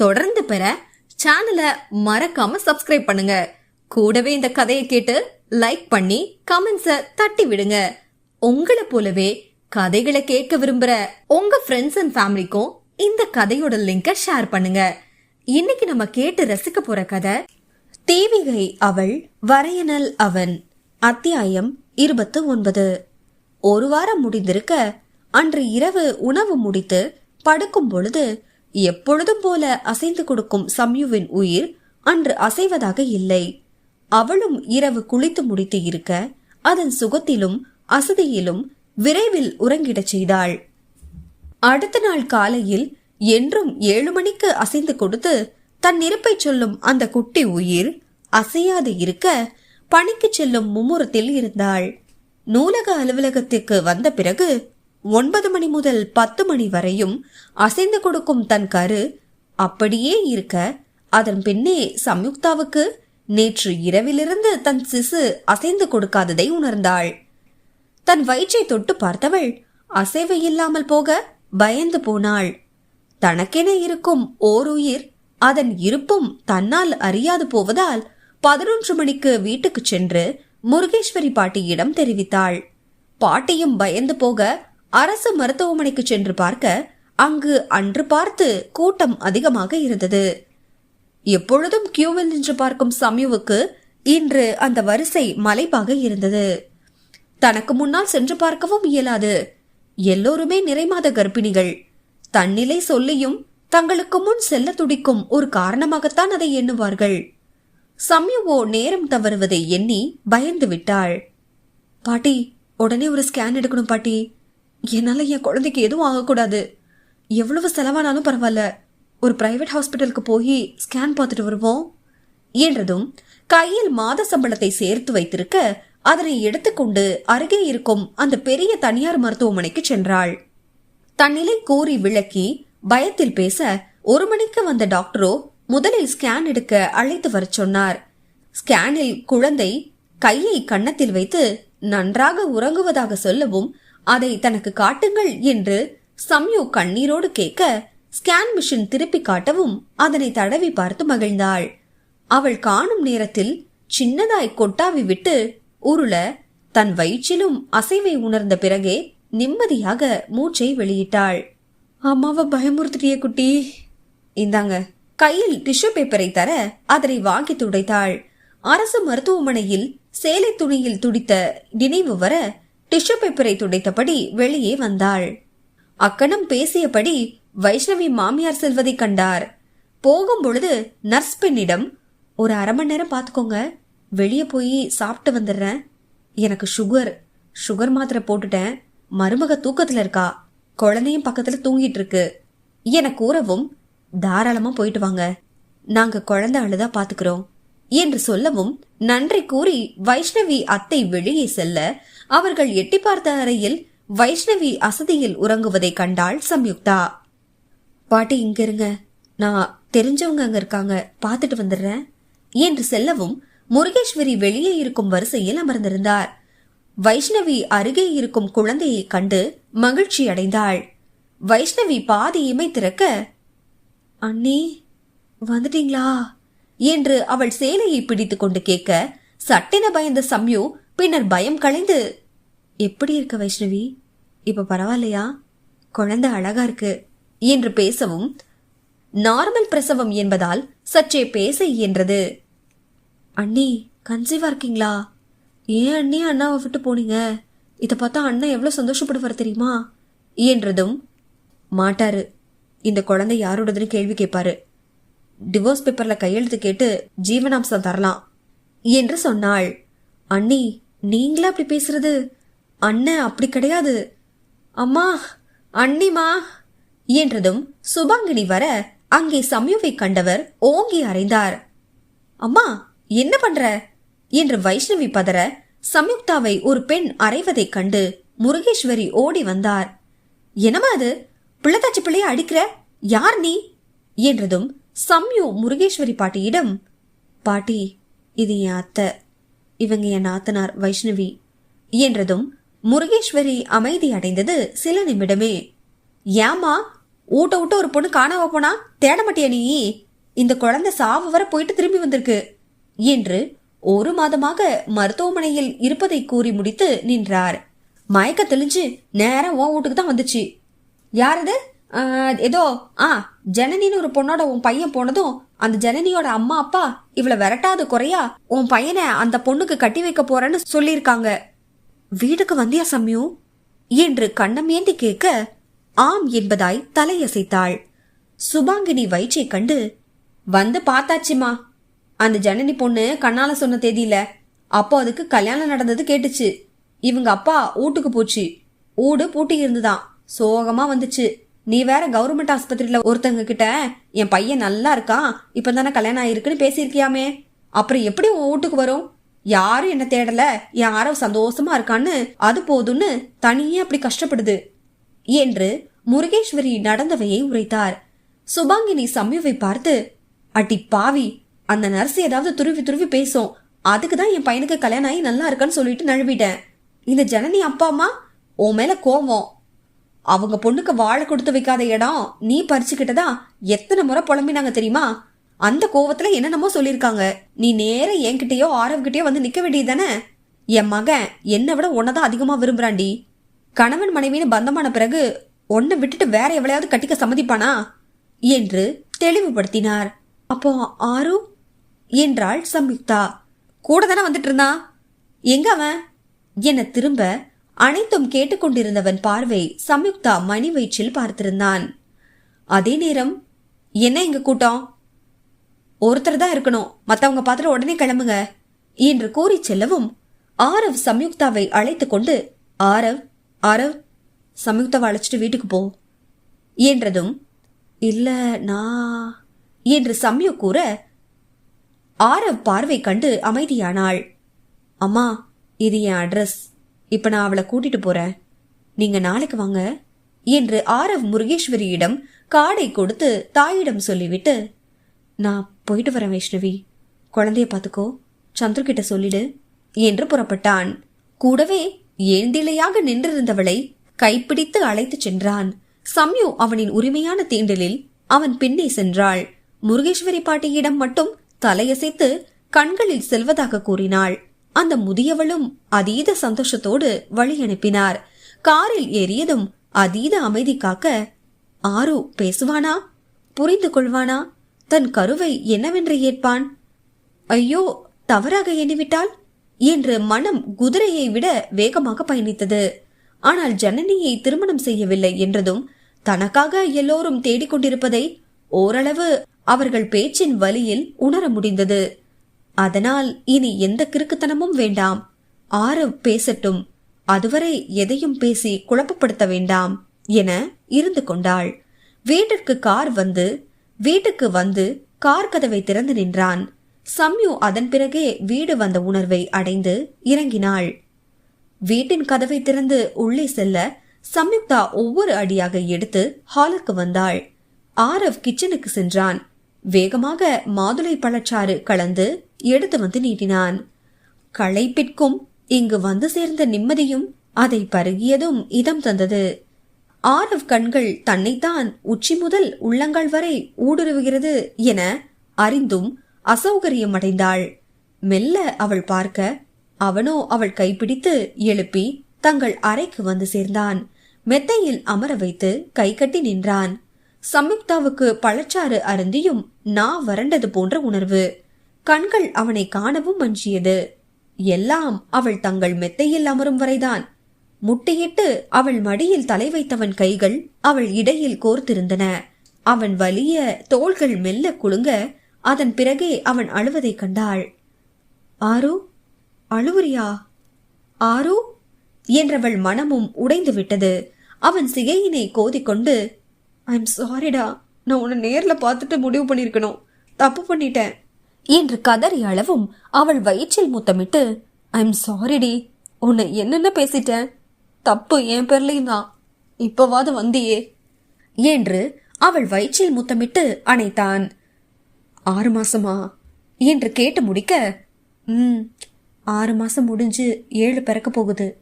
தொடர்ந்து பெற சேனலை மறக்காம சப்ஸ்கிரைப் பண்ணுங்க. கூடவே இந்த கதையை கேட்டு லைக் பண்ணி கமெண்ட்ஸை தட்டி விடுங்க. உங்களை போலவே கதைகளை கேட்க விரும்புற உங்க ஃப்ரெண்ட்ஸ் அண்ட் ஃபேமிலிக்கும் இந்த கதையோட லிங்கை ஷேர் பண்ணுங்க. இன்னைக்கு நம்ம கேட்டு ரசிக்க போற கதை தேவிகை அவள் வரையனல் அவன் அத்தியாயம் இருபத்து ஒன்பது ஒரு வாரம் முடிந்திருக்க அன்று இரவு உணவு முடித்து படுக்கும் பொழுது எப்பொழுதும் போல அசைந்து கொடுக்கும் சம்யுவின் உயிர் அன்று அசைவதாக இல்லை. அவளும் இரவு குளித்து முடித்து இருக்க அதன் சுகத்திலும் அசதியிலும் விரைவில் உறங்கிடச் செய்தாள். அடுத்த நாள் காலையில் என்றும் ஏழு மணிக்கு அசைந்து கொடுத்து தன் இருப்பை சொல்லும் அந்த குட்டி உயிர் அசையாது இருக்க பணிக்கு செல்லும் மும்முரத்தில் இருந்தாள். நூலக அலுவலகத்திற்கு வந்த பிறகு ஒன்பது மணி முதல் பத்து மணி வரையும் அசைந்து கொடுக்கும் தன் கரு அப்படியே இருக்க. அதன் பின்னே சம்யுக்தாவுக்கு நேற்று இரவிலிருந்து தன் சிசு அசைந்து கொடுக்காததை உணர்ந்தாள். தன் வயிற்றை தொட்டு பார்த்தவள் அசைவு இல்லாமல் போக பயந்து போனாள். தனக்கென இருக்கும் ஓருயிர் உயிர் அதன் இருப்பும் தன்னால் அறியாது போவதால் பதினொன்று மணிக்கு வீட்டுக்கு சென்று முருகேஸ்வரி பாட்டியிடம் தெரிவித்தாள். பாட்டியும் பயந்து போக அரசு மருத்துவமனைக்கு சென்று பார்க்க அங்கு அன்று பார்த்து கூட்டம் அதிகமாக இருந்தது. எப்பொழுதும் கியூவில் நின்று பார்க்கும் சம்யுவுக்கு இன்று அந்த வரிசை மலைப்பாக இருந்தது. தனக்கு முன்னால் சென்று பார்க்கவும் இயலாது. எல்லோருமே நிறைமாத கர்ப்பிணிகள். தன்னிலை சொல்லியும் தங்களுக்கு முன் செல்ல துடிக்கும் ஒரு காரணமாகத்தான் அதை எண்ணுவார்கள். சம்யுவோ நேரம் தவறுவதை எண்ணி பயந்து விட்டாள். பாட்டி உடனே ஒரு ஸ்கேன் எடுக்கணும் பாட்டி. என்னால் என் குழந்தைக்கு எதுவும் ஆகக்கூடாது. எவ்வளவு செலவானாலும் பரவாயில்ல. ஒரு பிரைவேட் ஹாஸ்பிட்டலுக்கு போய் ஸ்கேன் பார்த்துட்டு வருவோம். என்றதும் கையில் மாத சம்பளத்தை சேர்த்து வைத்திருக்க அதனை எடுத்துக்கொண்டு அருகே இருக்கும் அந்த பெரிய தனியார் மருத்துவமனைக்கு சென்றாள். தன்னிலை கூறி விளக்கி பயத்தில் பேச ஒரு மணிக்கு வந்த டாக்டரோ முதலில் ஸ்கேன் எடுக்க அழைத்து வரச் சொன்னார். ஸ்கேனில் குழந்தை கையை கன்னத்தில் வைத்து நன்றாக உறங்குவதாக சொல்லவும் அதை தனக்கு காட்டுங்கள் என்று சம்யு கண்ணீரோடு கேட்க ஸ்கேன் மிஷின் திருப்பி காட்டவும் அதனை தடவி பார்த்து மகிழ்ந்தாள். அவள் காணும் நேரத்தில் சின்னதாய் கொட்டாவி விட்டு உருள தன் வயிற்றிலும் அசைவை உணர்ந்த பிறகே நிம்மதியாக மூச்சை வெளியிட்டாள். அம்மாவை பயமுறுத்திட்டிய குட்டி. இந்தாங்க. கையில் டிஷ்யூ பேப்பரை தர அதனை வாங்கி துடைத்தாள். அரசு மருத்துவமனையில் சேலை துணியில் துடித்த நினைவு வர டிஷ்யூ பேப்பரை துடைத்தபடி வெளியே வந்தாள். அக்கணம் பேசியபடி வைஷ்ணவி மாமியார் செல்வதை கண்டார். போகும் பொழுது நர்ஸ் பெண்ணிடம் ஒரு அரை மணி நேரம் பார்த்துக்கோங்க வெளியே போய் சாப்பிட்டு வந்துடுறேன். எனக்கு சுகர் சுகர் மாத்திரை போட்டுட்டேன். மருமக தூக்கத்துல இருக்கா. குழந்தையும் பக்கத்துல தூங்கிட்டு இருக்கு. என கூறவும் தாராளமா போயிட்டு வாங்க. நாங்க குழந்தை அழுதா பாத்துக்கிறோம். என்று சொல்லவும் நன்றி கூறி வைஷ்ணவி அத்தை வெளியே செல்ல அவர்கள் எட்டி பார்த்த அறையில் வைஷ்ணவி அசதியில் உறங்குவதை கண்டாள் சம்யுக்தா. பாட்டி இங்க இருங்க. நான் தெரிஞ்சவங்க அங்க இருக்காங்க. பார்த்துட்டு வந்துடுறேன். என்று செல்லவும் முருகேஸ்வரி வெளியே இருக்கும் வரிசையில் அமர்ந்திருந்தார். வைஷ்ணவி அருகே இருக்கும் குழந்தையை கண்டு மகிழ்ச்சி அடைந்தாள். வைஷ்ணவி பாதி இமை திறக்க அண்ணி வந்துட்டீங்களா? என்று அவள் சேலையை பிடித்துக் கொண்டு கேட்க சட்டென பயந்த சம்யு பின்னர் பயம் களைந்து எப்படி இருக்க வைஷ்ணவி? இப்ப பரவாயில்லையா? குழந்தை அழகா இருக்கு என்று பேசவும் நார்மல் பிரசவம் என்பதால் சற்றே பேச இயன்றது. அண்ணி கன்சீவா இருக்கீங்களா? ஏன் அண்ணி அண்ணாவை விட்டு போனீங்க? இதை பார்த்தா அண்ணன் எவ்வளவு சந்தோஷப்படுவார் தெரியுமா? என்றதும் மாட்டாரு. இந்த குழந்தை யாரோடதுன்னு கேள்வி கேட்பாரு. டிவோர்ஸ் பேப்பர்ல கையெழுத்து கேட்டு ஜீவனாம்சம் தரலாம் என்று சொன்னாள். அண்ணி நீங்களா அப்படி பேசுறது? அண்ணன் அப்படி கிடையாது. அம்மா அண்ணிமா என்றதும் சுபாங்கினி வர அங்கே சம்யுவை கண்டவர் ஓங்கி அறைந்தார். அம்மா என்ன பண்ற? என்று வைஷ்ணவி பதற சம்யுக்தாவை ஒரு பெண் அறைவதைக் கண்டு முருகேஸ்வரி ஓடி வந்தார். என்னமா அது? பிள்ளைத்தாச்சி பிள்ளைய அடிக்கிற? யார் நீ? என்றதும் சம்யு முருகேஸ்வரி பாட்டியிடம் பாட்டி இது என் அத்தை. இவங்க என் நாத்தனார் வைஷ்ணவி. என்றதும் முருகேஸ்வரி அமைதி அடைந்தது சில நிமிடமே. ஏமா ஊட்ட விட்டு ஒரு பொண்ணு காணாம போனா தேட மாட்டியா நீ? இந்த குழந்தை சாவு வர போயிட்டு திரும்பி வந்திருக்கு. என்று ஒரு மாதமாக மருத்துவமனையில் இருப்பதை கூறி முடித்து நின்றார். மயக்க தெளிஞ்சு நேரம் ஓ வீட்டுக்கு தான் வந்துச்சு. யாரது ஏதோ ஆ ஜனனின்னு ஒரு பொண்ணோட உன் பையன் போனதும் அந்த ஜனனியோட அம்மா அப்பா இவளை விரட்டாத குறையா உன் பையனை அந்த பொண்ணுக்கு கட்டி வைக்க போறேன்னு சொல்லியிருக்காங்க. வீட்டுக்கு வந்தியா சம்யு? என்று கண்ணமேந்தி கேட்க ஆம் என்பதாய் தலையசைத்தாள். சுபாங்கினி வயிற்றை கண்டு வந்து பார்த்தாச்சுமா. அந்த ஜனனி பொண்ணு கண்ணால சொன்ன தேதியில அப்போ அதுக்கு கல்யாணம் நடந்தது கேட்டுச்சு. இவங்க அப்பா வீட்டுக்கு போச்சு. ஊடு பூட்டி இருந்துதான் சோகமா வந்துச்சு. நீ வேற கவர்மெண்ட் ஆஸ்பத்திரியில ஒருத்தங்க கிட்ட என் பையன் நல்லா இருக்கான் இப்பதானே கல்யாணம் ஆயிருக்குன்னு பேசியிருக்கியாமே? அப்புறம் எப்படி உன் வீட்டுக்கு வரும்? யாரும் என்ன தேடல. யாரும் சந்தோஷமா இருக்கான்னு அது போதும்னு தனியே அப்படி கஷ்டப்படுது. என்று முருகேஸ்வரி நடந்தவையை உரைத்தார். சுபாங்கினி சம்யுவை பார்த்து அட்டி பாவி அந்த நர்ஸ் ஏதாவது துருவி துருவி பேசும். அதுக்கு தான் என் பையனுக்கு கல்யாணம் ஆகி நல்லா இருக்கான்னு சொல்லிட்டு நழுவிட்டேன். இந்த ஜனனி அப்பா அம்மா உன் மேல கோவம். அவங்க பொண்ணுக்கு வாழை கொடுத்து வைக்காத இடம் நீ பறிச்சுக்கிட்டதா எத்தனை முறை புலம்பினாங்க தெரியுமா? அந்த கோவத்துல என்னென்னமோ சொல்லியிருக்காங்க. நீ நேர என்கிட்டயோ ஆரவ்கிட்டயோ வந்து நிக்க வேண்டியதானே என் மகன் என்னை விட உன்னதான் அதிகமா விரும்புறாண்டி கணவன் மனைவின்னு பந்தமான பிறகு உன்னை விட்டுட்டு வேற எவ்வளையாவது கட்டிக்க சம்மதிப்பானா? என்று தெளிவுபடுத்தினார். அப்போ ஆரு என்றாள் சம்யுக்தா. கூட தானே வந்துட்டு இருந்தான் எங்க அவன்? என திரும்ப அனைத்தும் கேட்டுக்கொண்டிருந்தவன் பார்வை சம்யுக்தா மணி வயிற்றில் பார்த்திருந்தான். அதே நேரம் என்ன எங்க கூட்டம்? ஒருத்தர் தான் இருக்கணும். மத்தவங்க பார்த்துட்டு உடனே கிளம்புங்க. என்று கூறி செல்லவும் ஆரவ் சம்யுக்தாவை அழைத்து கொண்டு ஆரவ் ஆரவ் சம்யுக்தாவை அழைச்சிட்டு வீட்டுக்கு போ. என்றதும் இல்ல நான் என்று சம்யு கூற ஆரவ் பார்வை கண்டு அமைதியானாள். அம்மா இது என் அட்ரஸ். இப்ப நான் அவளை கூட்டிட்டு போறேன். நீங்க நாளைக்கு வாங்க. என்று ஆரவ் முருகேஸ்வரியிடம் காடை கொடுத்து தாயிடம் சொல்லிவிட்டு நான் போயிட்டு வரேன் வைஷ்ணவி. குழந்தைய பார்த்துக்கோ சந்துரு கிட்ட சொல்லிடு. என்று புறப்பட்டான். கூடவே ஏந்திலையாக நின்றிருந்தவளை கைப்பிடித்து அழைத்துச் சென்றான். சம்யு அவனின் உரிமையான தீண்டலில் அவன் பின்னே சென்றாள். முருகேஸ்வரி பாட்டியிடம் மட்டும் தலையசைத்து கண்களில் செல்வதாக கூறினாள். அந்த முதியவளும் அதீத சந்தோஷத்தோடு வழி அனுப்பினார். காரில் ஏறியதும் அதீத அமைதி காக்க ஆரு பேசுவானா? புரிந்து கொள்வானா? தன் கருவை என்னவென்று ஏற்பான்? ஐயோ தவறாக எண்ணிவிட்டால் என்று மனம் குதிரையை விட வேகமாக பயணித்தது. ஆனால் ஜனனியை திருமணம் செய்யவில்லை என்றதும் தனக்காக எல்லோரும் தேடிக்கொண்டிருப்பதை ஓரளவு அவர்கள் பேச்சின் வழியில் உணர முடிந்தது. அதனால் இனி எந்த கிறுக்குத்தனமும் வேண்டாம். ஆரவ் பேசட்டும். அதுவரை எதையும் பேசி குழப்பப்படுத்த வேண்டாம் என இருந்து கொண்டாள். வீட்டிற்கு கார் வந்து வீட்டுக்கு வந்து கார் கதவை திறந்து நின்றான். சம்யு அதன் பிறகே வீடு வந்த உணர்வை அடைந்து இறங்கினாள். வீட்டின் கதவை திறந்து உள்ளே செல்ல சம்யுக்தா ஒவ்வொரு அடியாக எடுத்து ஹாலுக்கு வந்தாள். ஆரவ் கிச்சனுக்கு சென்றான். வேகமாக மாதுளை பழச்சாறு கலந்து எடுத்து வந்து நீட்டினான். களைப்பிற்கும் இங்கு வந்து சேர்ந்த நிம்மதியும் அதை பருகியதும் இதம் தந்தது. ஆரவ் கண்கள் தன்னைத்தான் உச்சி முதல் உள்ளங்கால் வரை ஊடுருவுகிறது என அறிந்தும் அசௌகரியம் அடைந்தாள். மெல்ல அவள் பார்க்க அவனோ அவள் கைப்பிடித்து எழுப்பி தங்கள் அறைக்கு வந்து சேர்ந்தான். மெத்தையில் அமர வைத்து கை கட்டி நின்றான். சம்யுக்தாவுக்கு பழச்சாறு அருந்தியும் நா வறண்டது போன்ற உணர்வு. கண்கள் அவனை காணவும் அஞ்சியது. எல்லாம் அவள் தங்கள் மெத்தையில் அமரும் வரைதான். முட்டியிட்டு அவள் மடியில் தலை வைத்தவன் கைகள் அவள் இடையில் கோர்த்திருந்தன. அவன் வலிய தோள்கள் மெல்ல குலுங்க அதன் பிறகே அவன் அழுவதைக் கண்டாள். ஆரு அழுவுரியா ஆரு? என்றவள் மனமும் உடைந்து விட்டது. அவன் சிகையினை கோதிக்கொண்டு ஐம் சாரிடா நான் உன்னை நேர்ல பார்த்துட்டு முடிவு பண்ணியிருக்கணும். தப்பு பண்ணிட்டேன். என்று கதறி அளவும் அவள் வயிற்றில் முத்தமிட்டு ஐம் சாரிடி உன்னை என்னென்ன பேசிட்டேன் தப்பு என் பேர்லையும் தான். இப்பவாது வந்தியே. என்று அவள் வயிற்றில் முத்தமிட்டு அணைத்தான். ஆறு மாசமா? என்று கேட்டு முடிக்க ம் ஆறு மாசம் முடிஞ்சு ஏழு பிறக்க போகுது.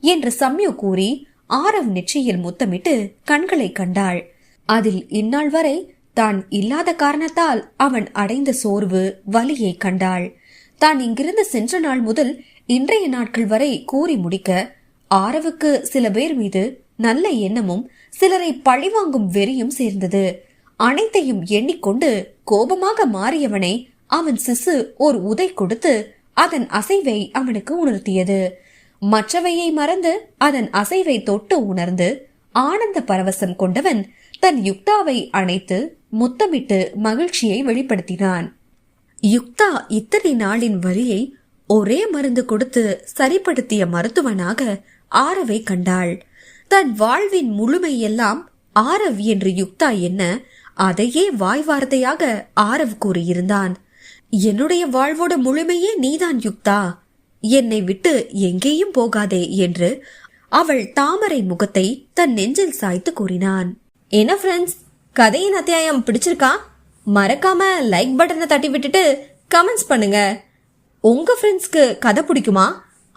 என்று சம்யு கூறி ஆரவ் நெற்றியில் முத்தமிட்டு கண்களை கண்டாள். அதில் இந்நாள் வரை தான் இல்லாத காரணத்தால் அவன் அடைந்த சோர்வு வலியை கண்டாள். தான் இங்கிருந்து சென்ற நாள் முதல் இன்றைய நாட்கள் வரை கூறி முடிக்க ஆரவுக்கு சில பேர் மீது நல்ல எண்ணமும் சிலரை பழிவாங்கும் வெறியும் சேர்ந்தது. அனைத்தையும் எண்ணிக்கொண்டு கோபமாக மாறியவனை அவன் சிசு ஒரு உதை கொடுத்து அதன் அசைவை அவனுக்கு உணர்த்தியது. மற்றவையை மறந்து அதன் அசைவை தொட்டு உணர்ந்து ஆனந்த பரவசம் கொண்டவன் தன் யுக்தாவை அணைத்து முத்தமிட்டு மகிழ்ச்சியை வெளிப்படுத்தினான். யுக்தா இத்தனை நாளின் வலியை ஒரே மருந்து கொடுத்து சரிப்படுத்திய மருத்துவனாக ஆரவை கண்டாள். தன் வாழ்வின் முழுமையெல்லாம் ஆரவ் என்று யுக்தா என்ன அதையே வாய் வார்த்தையாக ஆரவ் கூறியிருந்தான். என்னுடைய வாழ்வோட முழுமையே நீதான் யுக்தா. என்னை விட்டு எங்கேயும் போகாதே என்று அவள் தாமரை முகத்தை தன் நெஞ்சில் சாய்த்து கூறினான். என்ன ஃப்ரெண்ட்ஸ் கதையின் அத்தியாயம் பிடிச்சிருக்கா? மறக்காம லைக் பட்டனை தட்டி விட்டுட்டு கமெண்ட்ஸ் பண்ணுங்க. உங்க ஃப்ரெண்ட்ஸ்க்கு கதை பிடிக்குமா?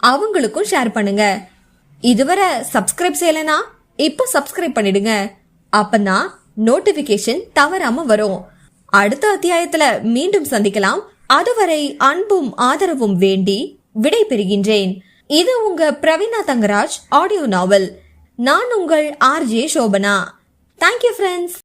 அவங்களுக்கும் ஷேர் பண்ணுங்க. இதுவரை சப்ஸ்கிரைப் செய்யலைனா இப்போ சப்ஸ்கிரைப் பண்ணிடுங்க. அப்பதான் நோட்டிபிகேஷன் தவறாம வரும். அடுத்த அத்தியாயத்துல மீண்டும் சந்திக்கலாம். அதுவரை அன்பும் ஆதரவும் வேண்டி விடை பெறுகின்றேன் இது உங்க பிரவீனா தங்கராஜ் ஆடியோ நாவல். நான் உங்கள் ஆர்ஜே சோபனா. Thank you friends